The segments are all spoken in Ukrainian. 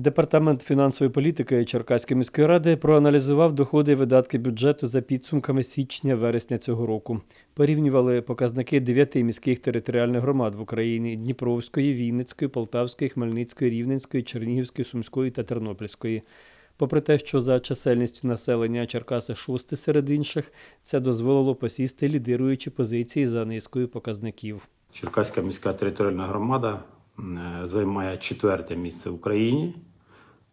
Департамент фінансової політики Черкаської міської ради проаналізував доходи і видатки бюджету за підсумками січня-вересня цього року. Порівнювали показники дев'яти міських територіальних громад в Україні: Дніпровської, Вінницької, Полтавської, Хмельницької, Рівненської, Чернігівської, Сумської та Тернопільської. Попри те, що за чисельністю населення Черкаси шосте серед інших, це дозволило посісти лідируючі позиції за низкою показників. Черкаська міська територіальна громада е, займає четверте місце в Україні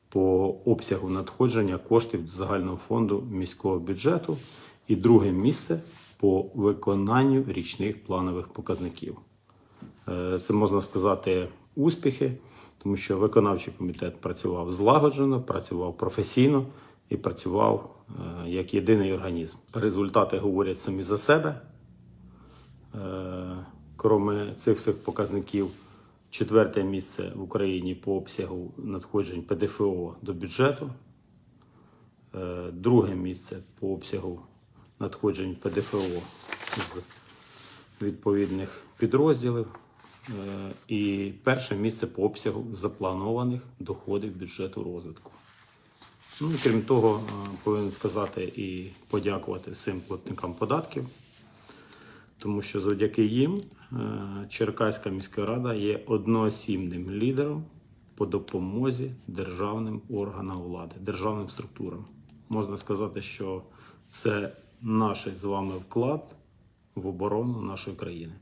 по обсягу надходження коштів до загального фонду міського бюджету і друге місце по виконанню річних планових показників. Е, Це можна сказати успіхи, тому що виконавчий комітет працював злагоджено, працював професійно і працював е, як єдиний організм. Результати говорять самі за себе. Е, Кроме цих всіх показників, четверте місце в Україні по обсягу надходжень ПДФО до бюджету, Е, друге місце по обсягу надходжень ПДФО з відповідних підрозділів, Е, і перше місце по обсягу запланованих доходів бюджету розвитку. Ну крім того, е, повинен сказати і подякувати всім платникам податків тому що завдяки їм е, Черкаська міська рада є одноосібним лідером по допомозі державним органам влади, державним структурам. Можна сказати, що це наш з вами вклад в оборону нашої країни.